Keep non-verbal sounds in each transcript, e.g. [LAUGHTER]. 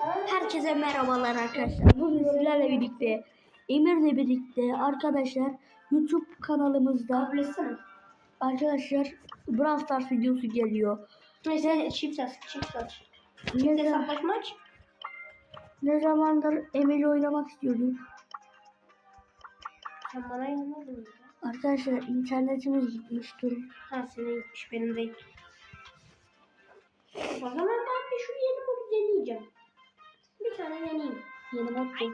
Herkese merhabalar arkadaşlar. Bugün sizlerle birlikte Emir'le birlikte arkadaşlar YouTube kanalımızda arkadaşlar Brawl Stars videosu geliyor. Neyse çift aç, çift aç. Ne, zaman- hesaplaşma aç. ne zamandır Emir'le oynamak istiyordum. Sen bana inanmadın mı? Arkadaşlar internetimiz gitmiş dur. Ha senin gitmiş benim değil. O zaman ben bir şu yeni modu deneyeceğim. Bir tane deneyeyim. Yeni mod bu.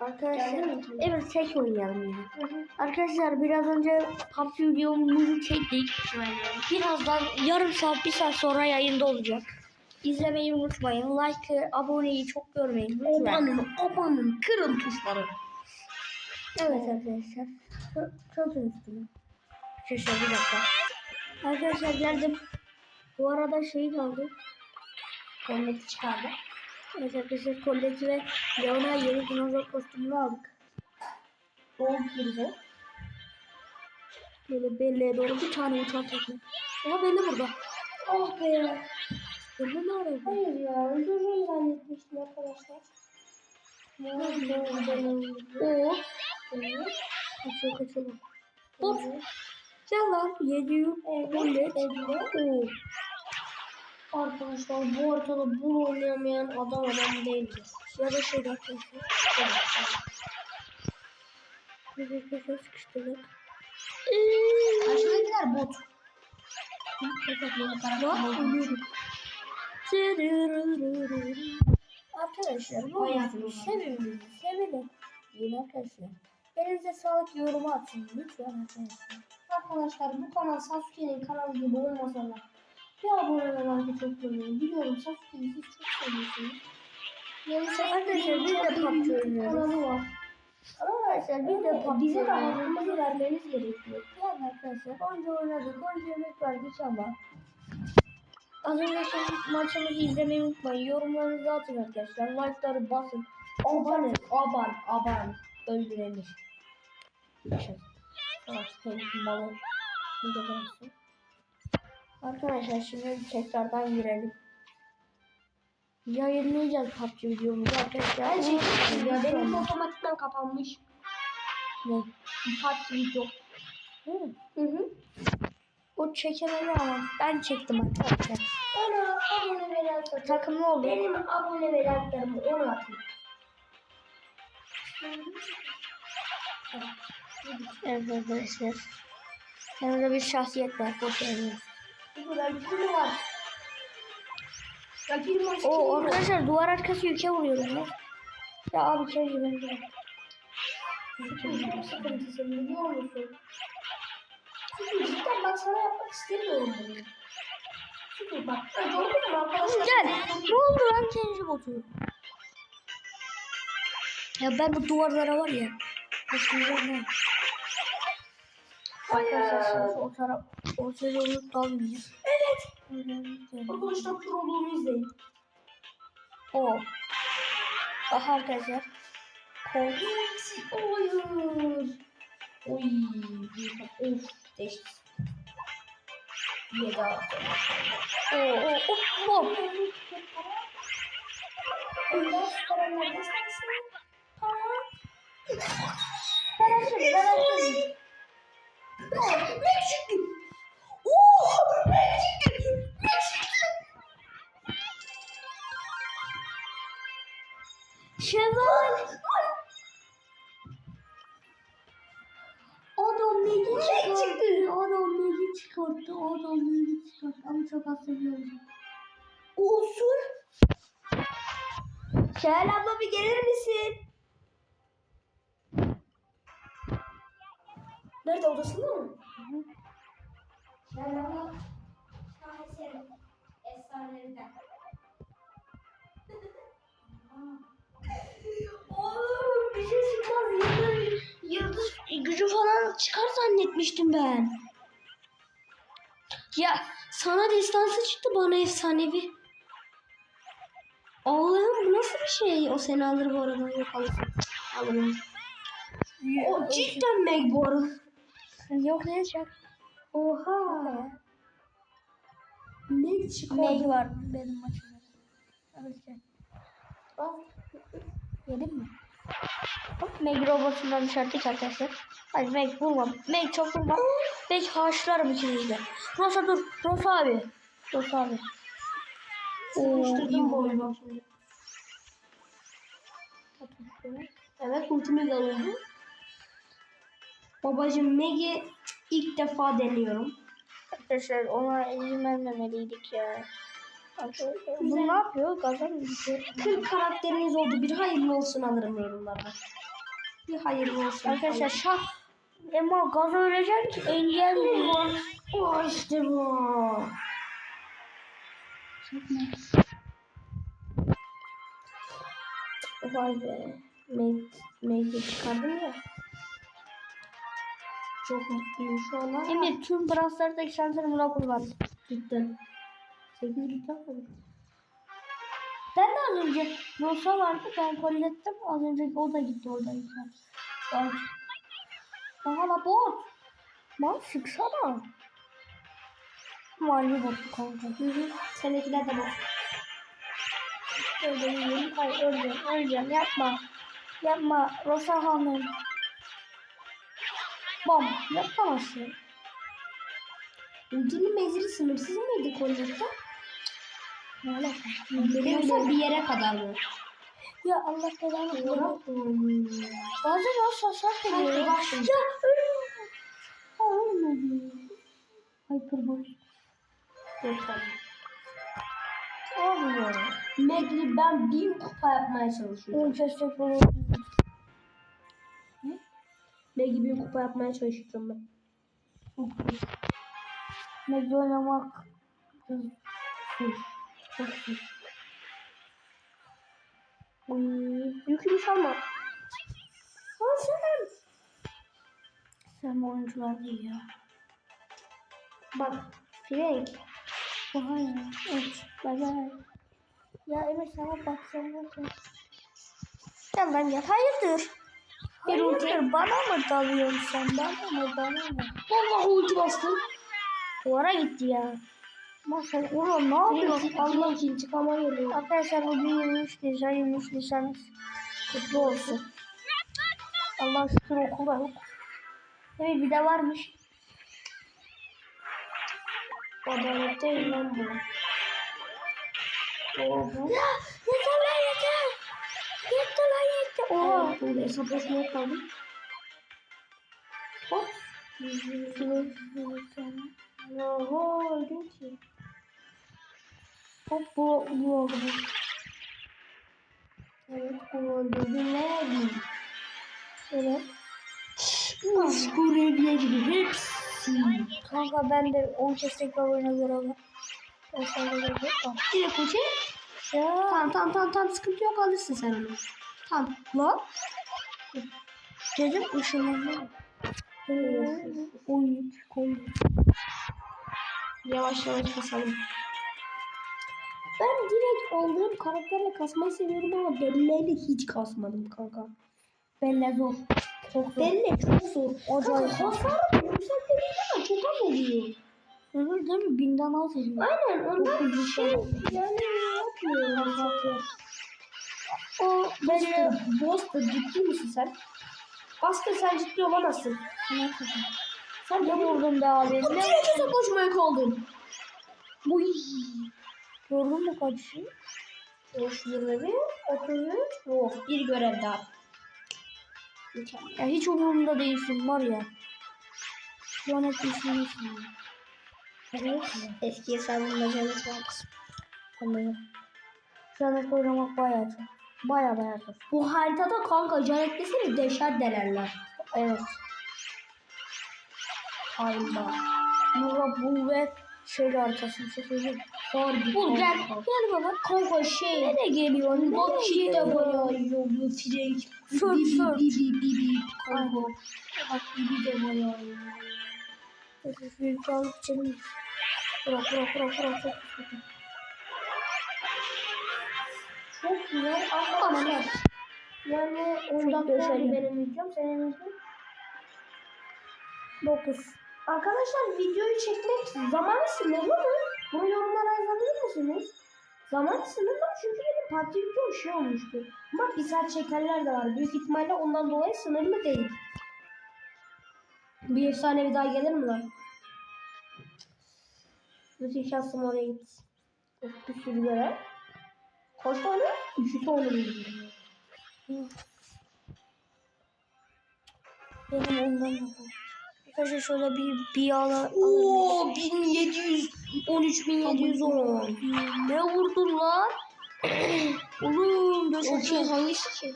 Arkadaşlar evet tek oynayalım ya. Hı hı. Arkadaşlar biraz önce PUBG videomuzu çektik. Birazdan yarım saat bir saat sonra yayında olacak. İzlemeyi unutmayın. Like, aboneyi çok görmeyin. Lütfen. Obanın, obanın, kırın tuşları. Evet arkadaşlar. Çö- Çözün üstünü. Arkadaşlar bir dakika. Arkadaşlar geldim. Bu arada şeyi kaldı. Konneti çıkardı. Evet arkadaşlar Colette ve Leona yeni dinozor kostümünü aldık. O girdi. Böyle belleğe doğru bir tane uçan tekme. Ama belli burada. Oh be. Belli ne arıyor? Hayır ya, öldürürüm zannetmiştim arkadaşlar. Oo. Kaçıyor kaçıyor. Bot. Gel lan. Yediyor. Colette. Oo. Arkadaşlar bu ortada bul oynayamayan adam adam değildir. Ya da şeyde arkadaşlar. Bir bir sıkıştırdık. Karşıdakiler bot. Arkadaşlar bu iyi. sevimizi sevelim. Yine arkadaşlar. Elinize sağlık yorumu atın lütfen arkadaşlar. Arkadaşlar bu kanal Sasuke'nin kanalı gibi olmasa da bir abone olmayı çok görüyorum. Biliyorum Sasuke'yi siz çok seviyorsunuz. Arkadaşlar biz de PUBG oynuyoruz. kanalı var. Arkadaşlar biz de PUBG bize de oynuyoruz. hakkımızı vermeniz gerekiyor. Yani arkadaşlar onca oynadık, onca yemek verdik ama Az önceki maçımızı izlemeyi unutmayın. Yorumlarınızı atın arkadaşlar. Like'ları basın. Aban, aban, aban. Öldürenir. Yaşasın. Ah, sen malı. Bir de gelsin. Arkadaşlar şimdi tekrardan girelim. Yayınlayacağız PUBG videomuzu arkadaşlar. Ben çektim ya. Unutmayın. Benim otomatikman kapanmış. Ne? PUBG video. Hı. Hı. O çekemedi ama ben çektim arkadaşlar. Bana abone veren Takımlı oldu. Benim abone verenlerimi ona atın. Evet arkadaşlar. Yanımda bir şahsiyet var. Boş verin. Bu kadar bir var. Rakibim hoş O arkadaşlar duvar arkası yüke vuruyorum ya. Ya abi keşke beni bırak. Çok sıkıntısın biliyor musun? Çünkü cidden bak sana yapmak istemiyorum bunu. Çünkü bak gördün mü arkadaşlar? Gel. Ne oldu lan kendi botu? Ya ben bu duvarlara var ya. Kaçmayacağım ben. Arkadaşlar o taraf ortaya doğru dalmayacağız. Evet. Arkadaşlar proluğunu izleyin. O. Aha arkadaşlar. Kol. Hayır. Oy. Of. Değişti. Yedi attı. O. O. O. O. Ondan sonra neredesin? Tamam. Ben açayım. Ben açayım. Meksik. Oo, Şevval. Adam neci çıkarttı. Adam neci çıkarttı. Adam neci çıkarttı. Ama çok az seviyorum. Olsun. Şahal abla bir gelir misin? Nerede odasında mı? Şahal abla. Şaheserim. Çıkmaz. Yıldız, yıldız gücü falan çıkar zannetmiştim ben. Ya sana destansı çıktı bana efsanevi. Allah'ım bu nasıl bir şey? O seni alır bu arada. Yok alırsın. Alırım. O cidden Meg bu arada. Yok ne çık? Oha. Meg çıkmadı. Meg var benim maçımda. Al. Yedin mi? Hop Meg robotundan dışarıdık arkadaşlar. Hadi Meg vurma. Meg çok vurma. Meg haşlarım ikiniz de. Rosa dur. Rosa abi. Rosa abi. Sıkıştırdım bu vurdu. oyunu bak şimdi. Evet ultimi de oldu. Babacım Meg'i ilk defa deniyorum. Arkadaşlar ona izin vermemeliydik ya. Arkadaşlar, Bu ne yapıyor? Gaza mı gidiyor? 40 karakteriniz oldu. Bir hayırlı olsun alırım yorumlarda. Bir hayırlı olsun. Arkadaşlar şah Ama gaz ölecek ki engel O işte bu. Vay be. Meg'i çıkardım ya. Çok mutluyum şu an ama. Emir tüm branslardaki şansını buna kullan. Gitti. 8 bit almadım. Ben de az önce Rosa vardı ben kollettim. Az önce o da gitti oradan. Bak. Aha la bot. Lan sıksana. Mahalle botu kanka. Hı hı. Seninkiler de bak. Öleceğim. Hayır öleceğim. Öleceğim. Yapma. Yapma. Rosa Hanım. Bom. Yapamazsın. Ultinin menzili sınırsız mıydı kolyette? Ne? Yoksa bir yere kadar mı? Ya Allah belanı. Hmm. Bazen o sasak şimdi. Ya. Hyperbol. Yok tamam. Abi ya. Megli ben bin kupa yapmaya çalışıyorum. Kesecek bunu. Megli bin kupa yapmaya çalışıyorum ben. Mega oynamak. Sus. Yükümü salma. Lan sen. Sen bu oyuncular değil ya. Bak Frank. Oha ya. Evet. Bay bay. Ya Emir sana baksana. Ya lan ya hayırdır? Hayırdır bana mı dalıyorsun sen? Bana mı bana mı? Vallahi ulti bastım. Duvara gitti ya. Maşallah oğlum ne yapıyorsun? Allah intikama geliyor. Arkadaşlar bugün 23 Nisan 23 Nisan'ınız kutlu olsun. Allah şükür okulda yok. Evet bir de varmış. Adalet değil lan bu. O bu. Ya yeter lan yeter. Yeter lan yeter. Oha. Burada hesaplaşmaya kaldım. Hop. Oho öldüm ki. Hop bu bu oldu. bu. Evet bu öldürdü. Ne bileyim. Evet. Skuriye gibi hepsi. Kanka ben de 10 kez tekrar var. Direkt koçe. Ya. Tamam tamam tamam tamam sıkıntı yok alırsın sen onu. Tamam. Lan. Dedim ışınlanma. Oyun koydum. Yavaş yavaş kasalım. Ben direkt aldığım karakterle kasmayı seviyorum ama delilerle hiç kasmadım kanka. Benle zor. Çok zor. Deliyle çok zor. Acayip. Kanka hasar yükselttiğinde ama çok az oluyor. Evet değil mi? Binden az ediyor. Aynen ondan şey yani ne yapıyor? O Böyle böyle boss da ciddi misin sen? Aslında sen ciddi olamazsın. Sen ne vurdun be abi? Ne? Direkt hesaplaşmaya kaldın. Uy. Gördün mü şey? Boş 21, 33, oh bir görev daha. Ya hiç umurumda değilsin var ya. Lanet. Evet. Eski hesabımda cennet var kızım. Anladım. Lanet oynamak bayağı çok. Bayağı bayağı çok. Bu haritada kanka cennet desene deşer delerler. Evet. Aynen. Nura bul ve şöyle şey söyleyeyim. Harbi. Bul gel. kanka. Gel baba. Kanka şey. Nereye geliyor? Bak işte bayağı yiyor bu Frank. Fır Bibi fır. bibi bibi. Kanka. Aynen. Bak bibi de bayağı yiyor. Bir sağlık içelim. Bırak bırak bırak bırak. Kötü. Çok güzel arkadaşlar. Yani 10 Çok dakika benim videom. Senin videon. 9. Arkadaşlar videoyu çekmek zamanı sınırlı mı? Bunu yorumlara yazabilir misiniz? Zaman sınırlı çünkü benim PUBG video şey olmuştu. Ama bir saat çekenler de var. Büyük ihtimalle ondan dolayı sınırlı değil. Bir efsanevi daha gelir mi lan? Bütün şansım oraya gitti. Bir sürü görev. Kaç tane? Üçü tane? Benim ondan da var. Arkadaşlar şöyle bir bir ala Oo 1700 13710. Ne vurdun lan? [CLEARS THROAT] Oğlum Çok iyi hangisi ki?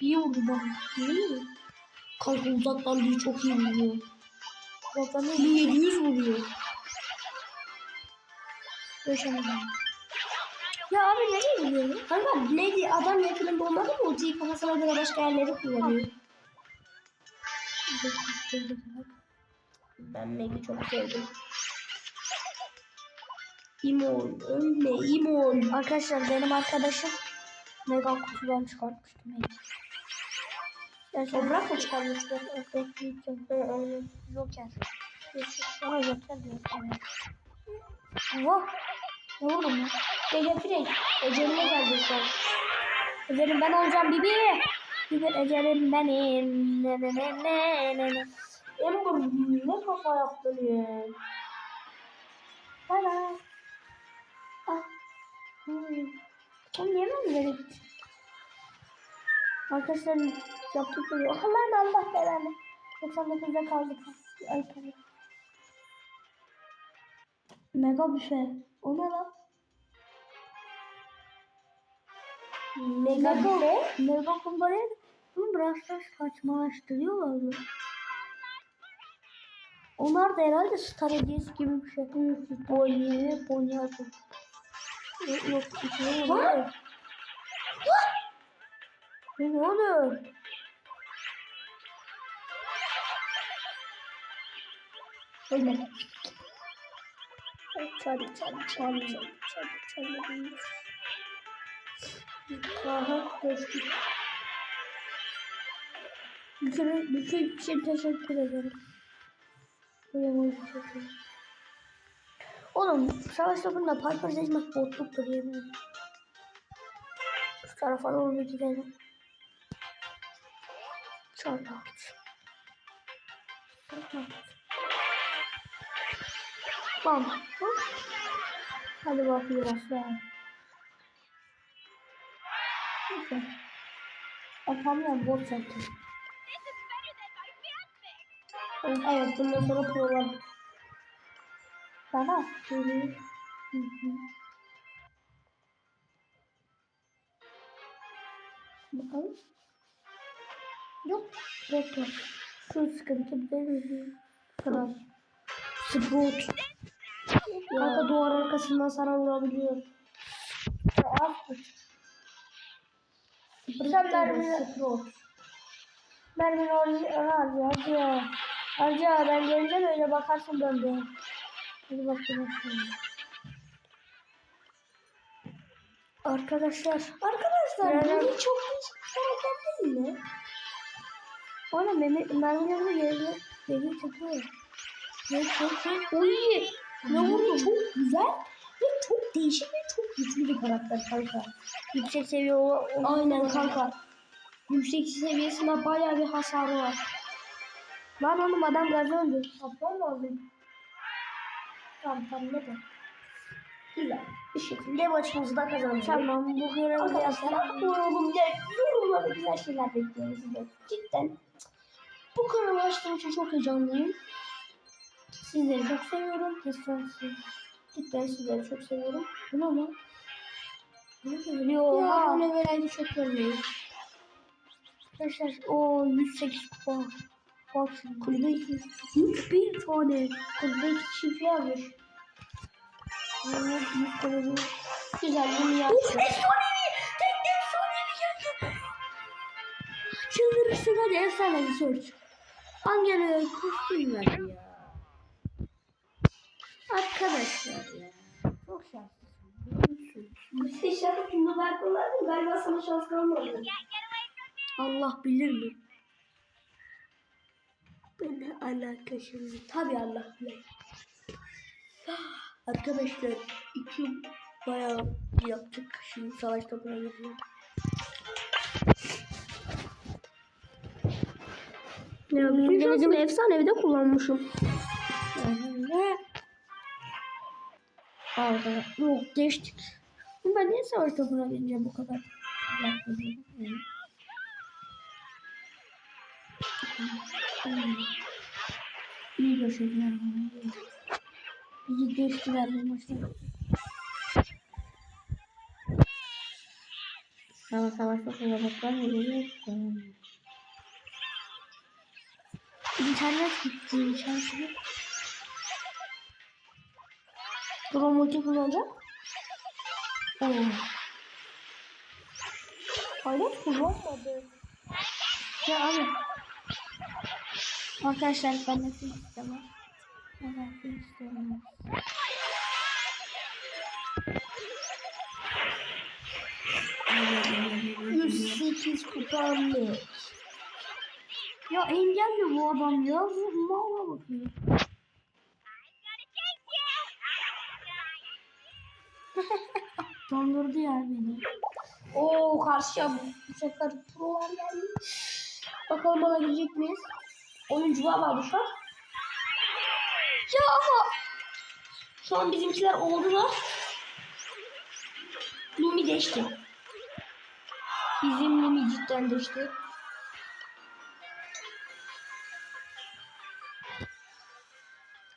İyi vurdu bana. Mi? Kanka uzaktan biri çok iyi vuruyor. Ne 1700 vuruyor. döşemedim. Ya abi nereye gidiyorsun? Kanka neydi adam yakınında olmadı mı? Ultiyi kafasına göre başka yerleri kullanıyor. Ben Meg'i çok sevdim. İmon, ölme İmon. Arkadaşlar benim arkadaşım mega kutudan çıkartmıştı beni. Toprak mı çıkarmıştı? Büyüteceğim. Joker. Ama Joker diyor. Evet. Vah! Ne vurdum lan? Ece Frey. Ece'line gelecek ben. Ecelim ben olacağım bibi. Bibi Ecelim benim. Ne ne ne ne ne ne. Ember ne kafa yaptın ya? Bay. Ah. Ben böyle gittim? Arkadaşlar yaptık duruyor. Allah Allah belanı. 99'da kaldık. Ay tabii. Mega büfe. O ne lan? Mega ne? mega kumbara. Bunu biraz saçmalaştırıyorlar mı? Onlar da herhalde Star Hediyesi gibi bir şey. Bolye, bolye atın. Yok, yok, içine ne oluyor? Öyle. Çarpı, çarpı, çarpı, çarpı, çarpı, değil. Aha, geçtik. Bir kere, bir kere için teşekkür ederim. Oğlum, savaş topunda parkur seçmek botluktur yemin. Şu tarafa doğru bir gidelim. Çarpı at. Çarpı at. Bam. Hadi aslan. Neyse. Atamıyorum bot zaten. Evet bundan sonra program. Sana. Hı hı. Hı hı. Bakalım. Yok. Yok yok. Şu sıkıntı de kadar. Sprout. Kanka duvar arkasından sana vurabiliyor. Sen mermini, Sprout. mermini oraya harca, harca. Harca ben geleceğim öyle bakarsın döndü. Hadi bakayım şimdi. Arkadaşlar. Arkadaşlar Yani- Granny çok değişik bir değil mi? Ona meme, mermilerini yerine geri çekiyor. Ne çok çok! Ne vuruyor? Çok güzel ve çok değişik ve çok güçlü bir karakter kanka. Yüksek seviye o. o- Aynen kanka. Yüksek seviyesinde bayağı bir hasarı var. Lan oğlum adam gaz öldü. Atman lazım. Tamam tamam ne de. Güzel. Bir şekilde maçımızı da kazandık. Tamam bu görevi Arkadaşlar yapalım. yorum gel. Yorumlarda güzel şeyler bekliyoruz sizden. Cidden. Bu kanalı açtığım için çok heyecanlıyım. Sizleri çok seviyorum. Destansı. Cidden sizleri çok seviyorum. Bunu da Yo, Ya bunu veren çok görmeyin. Arkadaşlar o 108 kupa. Bak şimdi kulübe 200. 101 tane. Kulübe 2 çift yazmış. Tane bu. Güzel bunu yaptık. Efsanevi! Tek efsanevi geldi. Çıldırırsın hadi efsanevi search. Angela kostüm ver ya. Arkadaşlar ya. Çok şanslısın. İnşallah bunu ben kullandım. Galiba sana şans kalmadı. Allah bilir mi? Beni alaka şimdi. Tabii Allah bilir. Arkadaşlar iki Bayağı yaptık. Şimdi savaş topuna gidiyor. Ne yapayım? Bizim efsanevi de kullanmışım. Arda. Yok geçtik. Ben niye savaş topuna gidince bu kadar yaklaşıyorum? İyi gösterdiler bana. Bizi geçtiler bu maçta. Ama savaş topuna baklar mı? İnternet gitti. Çalışıyor. Pro multi kullanacak. Oo. Hayır kullanmadı. Ya abi. Arkadaşlar ben de film istemem. Ben film istemem. Yüz sekiz kupanlı. Ya engelli bu adam ya. Bu mala bakıyor. [LAUGHS] Dondurdu ya beni. Oo karşıya bu sefer prolar geldi. Bakalım alabilecek miyiz? Oyuncular var şu an. Ya ama şu an bizimkiler oldular. Lumi geçti. Bizim Lumi cidden geçti.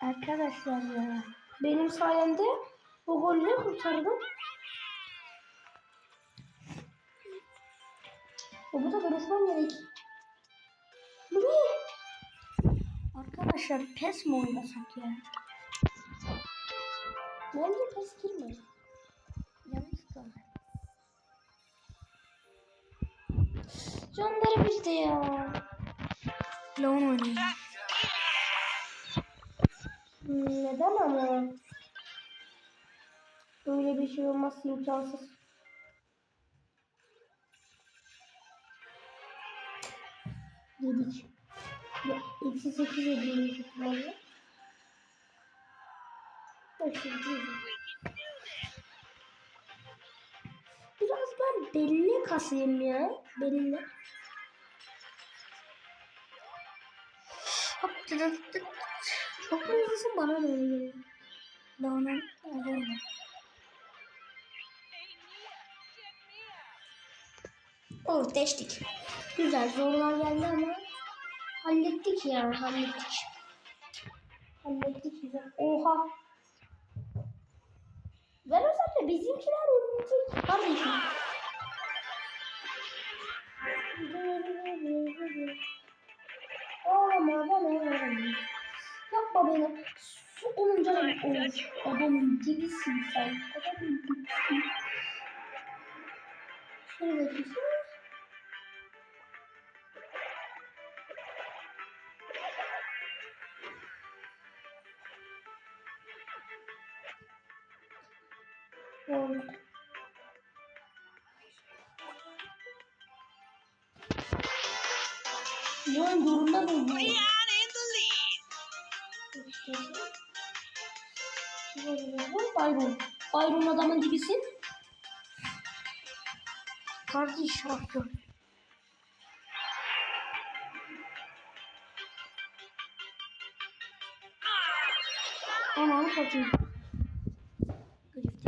Arkadaşlar ya. Benim sayemde o golleri kurtardım. O bu da konuşmam gerek. Lumi. Arkadaşlar pes mi oynasak ya? Bence pes girme. Yanlış kaldı. Canları bizde ya. Lawn oynayayım. Hmm, neden ama? Böyle bir şey olması imkansız. Yedik. Eksi sekiz büyük ihtimalle. Biraz ben belli kasayım ya. Belli. Hop tıdıt tıt. Çok mu hızlısın bana da öyle geliyor. Lawn'un oynayayım. Oh deştik. Güzel zorlar geldi ama hallettik ya hallettik. Hallettik güzel. Oha. Ben özellikle bizimkiler oynayacak. Kardeşim. Ağlama ben ağlamam. Yapma beni. Su olunca da olur. Adamın dibisin sen. Adamın dibisin. Şöyle bakayım. Oldu. Yön durumda mı? bu? Bayron. Bayron adamın dibisin. Kardeş haklı. Ananı satayım.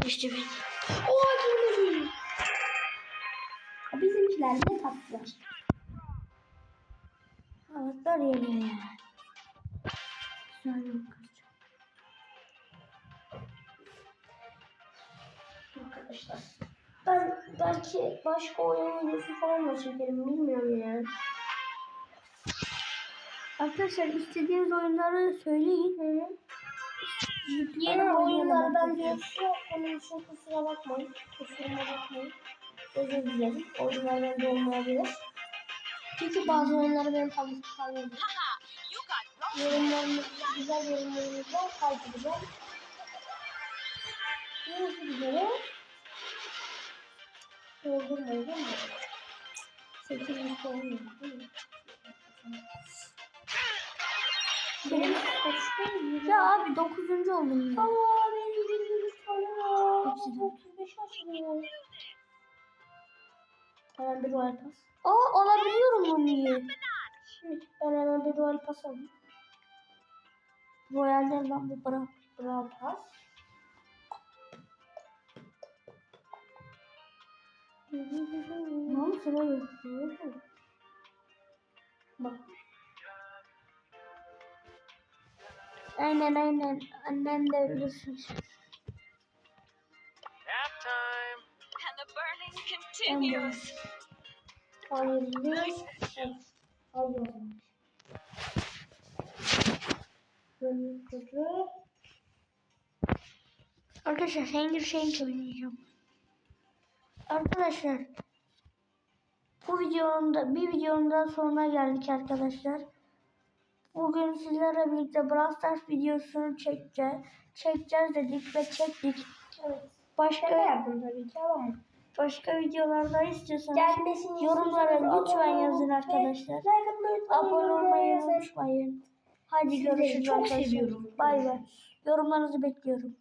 Değişti beni. Oha girmedi. Bizimkiler ne tatlılar. Ağızlar yeniyor ya. Güzel yok. Arkadaşlar. Ben belki başka oyun videosu falan da çekerim bilmiyorum ya. Arkadaşlar istediğiniz oyunları söyleyin. Hı. Yeni oyunlar oynayalım. bence yoksa onun için kusura bakmayın. Kusuruma bakmayın. Özür dilerim. Oyunlar bende olmayabilir. Çünkü bazı oyunları ben tabii ki tanıyorum. Yorumlarınız, güzel yorumlarınızla kaydedeceğim. Doldurmayın değil mi? 8 dakika olmuyor değil mi? Benim Ya abi 9. oldum ya. Aa benim tane var. Hepsi de. 35 açılıyor. Hemen bir royal pas. Aa alabiliyorum bunu niye? Şimdi ben hemen bir royal pas alayım. Royal'den lan bu bırak. Royal pas. Ne oldu sana yok? Bak. Aynen aynen. Annen de ölürsün. Nap time. And the burning Ben de. continues. Hayırlı. Hayır. Böyle kötü. Arkadaşlar Hunger Shank oynayacağım. Arkadaşlar bu videonun da bir videonun daha sonuna geldik arkadaşlar. Bugün sizlerle birlikte Brawl Stars videosunu çekeceğiz. Çekeceğiz dedik ve çektik. Evet. Şaka Başka yaptım tabii ki ama. başka videolarda istiyorsanız Gelmesini yorumlara lütfen yazın arkadaşlar. Abone olmayı unutmayın. Hadi görüşürüz çok arkadaşlar. seviyorum. Bay bay. Yorumlarınızı bekliyorum.